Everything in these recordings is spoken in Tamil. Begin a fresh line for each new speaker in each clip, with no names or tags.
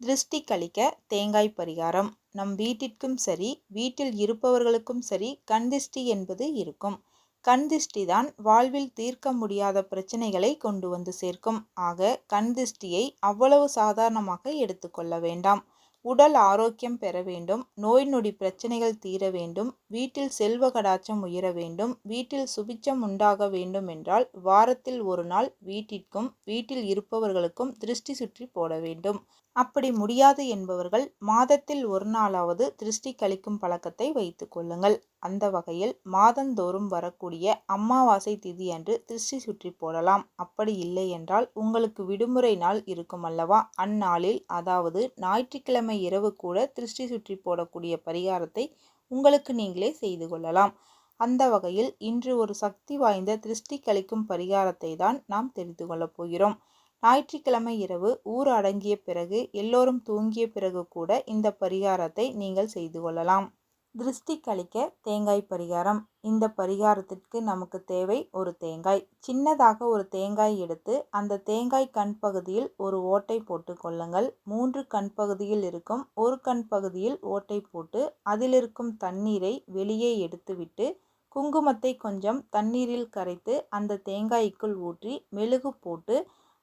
திருஷ்டி கழிக்க தேங்காய் பரிகாரம். நம் வீட்டிற்கும் சரி வீட்டில் இருப்பவர்களுக்கும் சரி கண் திருஷ்டி என்பது இருக்கும். கண் திருஷ்டி தான் வாழ்வில் தீர்க்க முடியாத பிரச்சனைகளை கொண்டு வந்து சேர்க்கும். ஆக கண் திருஷ்டியை அவ்வளவு சாதாரணமாக எடுத்துக்கொள்ள வேண்டாம். உடல் ஆரோக்கியம் பெற வேண்டும். நோய் நொடி பிரச்சனைகள் தீர வேண்டும். வீட்டில் செல்வ கடாச்சம் உயர வேண்டும். வீட்டில் சுபிச்சம் உண்டாக வேண்டும் என்றால் வாரத்தில் ஒரு நாள் வீட்டிற்கும் வீட்டில் இருப்பவர்களுக்கும் திருஷ்டி சுற்றி போட வேண்டும். அப்படி முடியாது என்பவர்கள் மாதத்தில் ஒரு நாளாவது திருஷ்டி கழிக்கும் பழக்கத்தை வைத்து கொள்ளுங்கள். அந்த வகையில் மாதந்தோறும் வரக்கூடிய அமாவாசை திதி அன்று திருஷ்டி சுற்றி போடலாம். அப்படி இல்லை என்றால் உங்களுக்கு விடுமுறை நாள் இருக்கும் அல்லவா? அந்நாளில் அதாவது ஞாயிற்றுக்கிழமை இரவு கூட திருஷ்டி சுற்றி போடக்கூடிய பரிகாரத்தை உங்களுக்கு நீங்களே செய்து கொள்ளலாம். அந்த வகையில் இன்று ஒரு சக்தி வாய்ந்த திருஷ்டி கழிக்கும் பரிகாரத்தை தான் நாம் தெரிந்து கொள்ளப் போகிறோம். ஞாயிற்றுக்கிழமை இரவு ஊர் அடங்கிய பிறகு எல்லோரும் தூங்கிய பிறகு கூட இந்த பரிகாரத்தை நீங்கள் செய்து கொள்ளலாம். திருஷ்டி கழிக்க தேங்காய் பரிகாரம். இந்த பரிகாரத்திற்கு நமக்கு தேவை ஒரு தேங்காய். சின்னதாக ஒரு தேங்காய் எடுத்து அந்த தேங்காய் கண் பகுதியில் ஒரு ஓட்டை போட்டு கொள்ளுங்கள். மூன்று கண் பகுதியில் இருக்கும் ஒரு கண் பகுதியில் ஓட்டை போட்டு அதிலிருக்கும் தண்ணீரை வெளியே எடுத்துவிட்டு குங்குமத்தை கொஞ்சம் தண்ணீரில் கரைத்து அந்த தேங்காய்க்குள் ஊற்றி மெழுகு போட்டு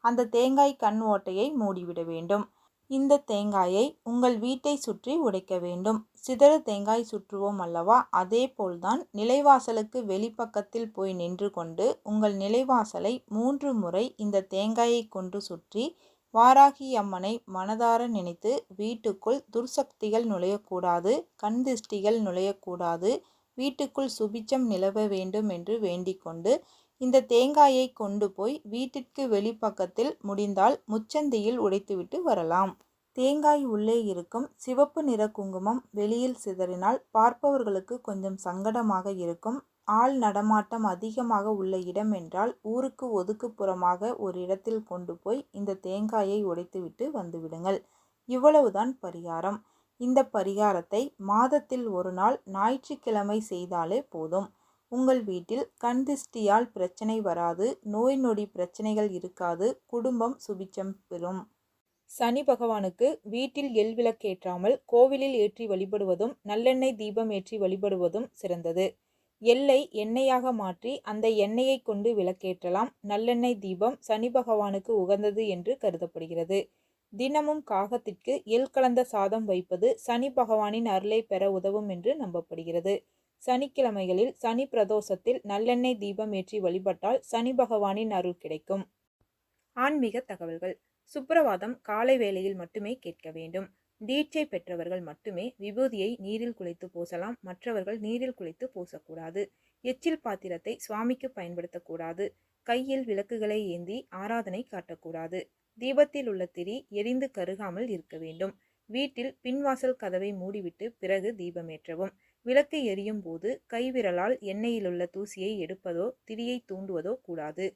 அந்த தேங்காய் கண் ஓட்டையை மூடிவிட வேண்டும். இந்த தேங்காயை உங்கள் வீட்டை சுற்றி உடைக்க வேண்டும். சிதற தேங்காய் சுற்றுவோம் அல்லவா? அதே போல்தான் நிலைவாசலுக்கு வெளிப்பக்கத்தில் போய் நின்று கொண்டு உங்கள் நிலைவாசலை மூன்று முறை இந்த தேங்காயை கொண்டு சுற்றி வாராகி அம்மனை மனதார நினைத்து வீட்டுக்குள் துர்சக்திகள் நுழையக்கூடாது கண் திருஷ்டிகள் நுழையக்கூடாது வீட்டுக்குள் சுபிச்சம் நிலவ வேண்டும் என்று வேண்டிக்கொண்டு இந்த தேங்காயை கொண்டு போய் வீட்டிற்கு வெளிப்பக்கத்தில் முடிந்தால் முச்சந்தியில் உடைத்துவிட்டு வரலாம். தேங்காய் உள்ளே இருக்கும் சிவப்பு நிற குங்குமம் வெளியில் சிதறினால் பார்ப்பவர்களுக்கு கொஞ்சம் சங்கடமாக இருக்கும். ஆள் நடமாட்டம் அதிகமாக உள்ள இடம் என்றால் ஊருக்கு ஒதுக்குப்புறமாக ஒரு இடத்தில் கொண்டு போய் இந்த தேங்காயை உடைத்துவிட்டு வந்துவிடுங்கள். இவ்வளவுதான் பரிகாரம். இந்த பரிகாரத்தை மாதத்தில் ஒரு நாள் ஞாயிற்றுக்கிழமை செய்தாலே போதும். உங்கள் வீட்டில் கண் திருஷ்டியால் பிரச்சனை வராது நோய் நொடி பிரச்சனைகள் இருக்காது குடும்பம் சுபிச்சம் பெறும். சனி பகவானுக்கு வீட்டில் எல் விளக்கேற்றாமல் கோவிலில் ஏற்றி வழிபடுவதும் நல்லெண்ணெய் தீபம் ஏற்றி வழிபடுவதும் சிறந்தது. எல்லை எண்ணெயாக மாற்றி அந்த எண்ணெயை கொண்டு விளக்கேற்றலாம். நல்லெண்ணெய் தீபம் சனி பகவானுக்கு உகந்தது என்று கருதப்படுகிறது. தினமும் காகத்திற்கு எல் கலந்த சாதம் வைப்பது சனி பகவானின் அருளை பெற உதவும் என்று நம்பப்படுகிறது. சனிக்கிழமைகளில் சனி பிரதோஷத்தில் நல்லெண்ணெய் தீபம் ஏற்றி வழிபட்டால் சனி பகவானின் அருள் கிடைக்கும். ஆன்மீக தகவல்கள். சுப்பிரவாதம் காலை வேளையில் மட்டுமே கேட்க வேண்டும். தீட்சை பெற்றவர்கள் மட்டுமே விபூதியை நீரில் குளித்து பூசலாம். மற்றவர்கள் நீரில் குளித்து பூசக்கூடாது. எச்சில் பாத்திரத்தை சுவாமிக்கு பயன்படுத்தக்கூடாது. கையில் விளக்குகளை ஏந்தி ஆராதனை காட்டக்கூடாது. தீபத்தில் உள்ள திரி எரிந்து கருகாமல் இருக்க வேண்டும். வீட்டில் பின்வாசல் கதவை மூடிவிட்டு பிறகு தீபமேற்றவும் விளக்கு எரியும் போது கைவிரலால் எண்ணெயிலுள்ள தூசியை எடுப்பதோ திரியை தூண்டுவதோ கூடாது.